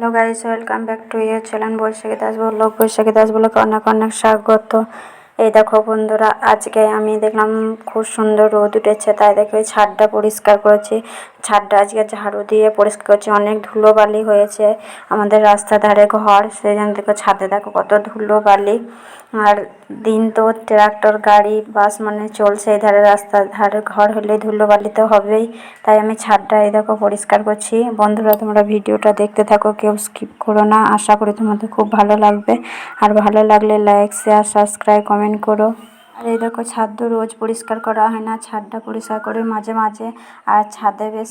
Hello guys, welcome back to your channel Baishakhi Das vlog Baishakhi Das বলকে অনেক অনেক স্বাগত। এই দেখো বন্ধুরা, আজকে আমি দেখলাম খুব সুন্দর রোদ উঠেছে, তাই দেখে ছাদটা পরিষ্কার করেছি। ছাদটা আজকে ঝাড়ু দিয়ে পরিষ্কার করছি, অনেক ধুলো বালি হয়েছে আমাদের রাস্তার ধারে ঘর, সেই জন্য দেখো ছাদে দেখো কত ধুলো বালি আর দিন তো ট্রাক্টর, গাড়ি, বাস মানে চলছে, এই ধারে রাস্তার ধারে ঘর হলে ধুলো বালি তো হবেই। তাই আমি ছাদটা এই দেখো পরিষ্কার করছি। বন্ধুরা, তোমরা ভিডিওটা দেখতে থাকো, কেউ স্কিপ করো না, আশা করি তোমাদের খুব ভালো লাগবে। আর ভালো লাগলে লাইক শেয়ার সাবস্ক্রাইব কমেন্ট করো। আর এই দেখো ছাদ তো রোজ পরিষ্কার করা হয় না, ছাদটা পরিষ্কার করে মাঝে মাঝে। আর ছাদে বেশ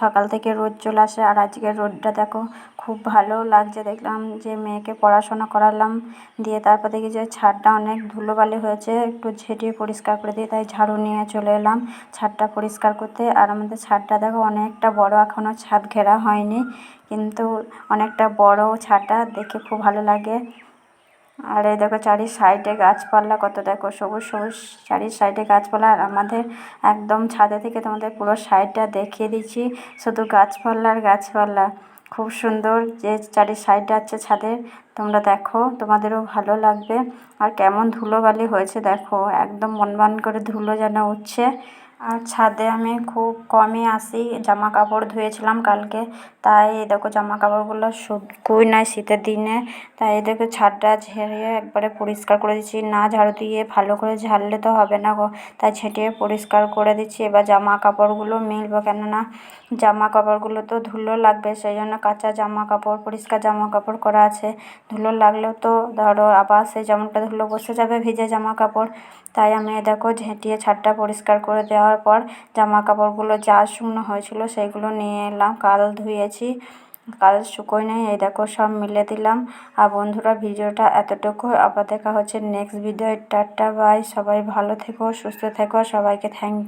সকাল থেকে রোদ চলে আসে, আর আজকের রোদটা দেখো, খুব ভালো লাগছে। দেখলাম যে মেয়েকে পড়াশোনা করালাম, দিয়ে তারপর দেখি যে ছাদটা অনেক ধুলোবালি হয়েছে, একটু ঝেঁটিয়ে পরিষ্কার করে দিয়ে তাই ঝাড়ু নিয়ে চলে এলাম ছাদটা পরিষ্কার করতে। আর আমাদের ছাদটা দেখো, অনেকটা বড় এখনও ছাদ ঘেরা হয়নি, কিন্তু অনেকটা বড় ছাদটা, দেখে খুব ভালো লাগে। আর এই দেখো চারি সাইডে গাছপালা, কত দেখো সবুজ সবুজ চারি সাইডে গাছপালা। আর আমাদের একদম ছাদে থেকে তোমাদের পুরো সাইডটা দেখিয়ে দিচ্ছি, শুধু গাছপালা আর গাছপালা। খুব সুন্দর যে চারি সাইডটা আছে ছাদের, তোমরা দেখো, তোমাদেরও ভালো লাগবে। আর কেমন ধুলোবালি হয়েছে দেখো, একদম মনমান করে ধুলো যেন উঠছে। আর ছাদে আমি খুব কমই আসি। জামা কাপড় ধুয়েছিলাম কালকে। তাই দেখো জামা কাপড়গুলো শুকোই নাই শীতের দিনে। তাই দেখো ছাদটা ঝেড়ে একবারে পরিষ্কার করে দিচ্ছি। না ঝাড়ু দিয়ে ভালো করে ঝাড়লে তো হবে না গো। তাই ছেঁটিয়ে পরিষ্কার করে দিচ্ছি। এবার জামা কাপড়গুলো মিলবো কেননা জামা কাপড়গুলো তো ধুলো লাগবে। সেই জন্য কাঁচা জামা কাপড় পরিষ্কার জামা কাপড় করা আছে। ধুলো লাগলেও তো ধরো আবার সেই জামাটা ধুলো বসে যাবে ভিজে জামা কাপড় তাই আমি দেখো ঝেঁটিয়ে ছাদটা পরিষ্কার করে দেওয়ার পর জামা কাপড়গুলো যা শুকনো হয়েছিলো সেইগুলো নিয়ে এলাম। কাল ধুয়েছি, কাল শুকোয় নেই, এই দেখো সব মিলে দিলাম। আর বন্ধুরা, ভিডিওটা এতটুকু। আবার দেখা হচ্ছে নেক্সট ভিডিও টাটা বাই সবাই ভালো থেকো, সুস্থ থেকো। সবাইকে থ্যাংক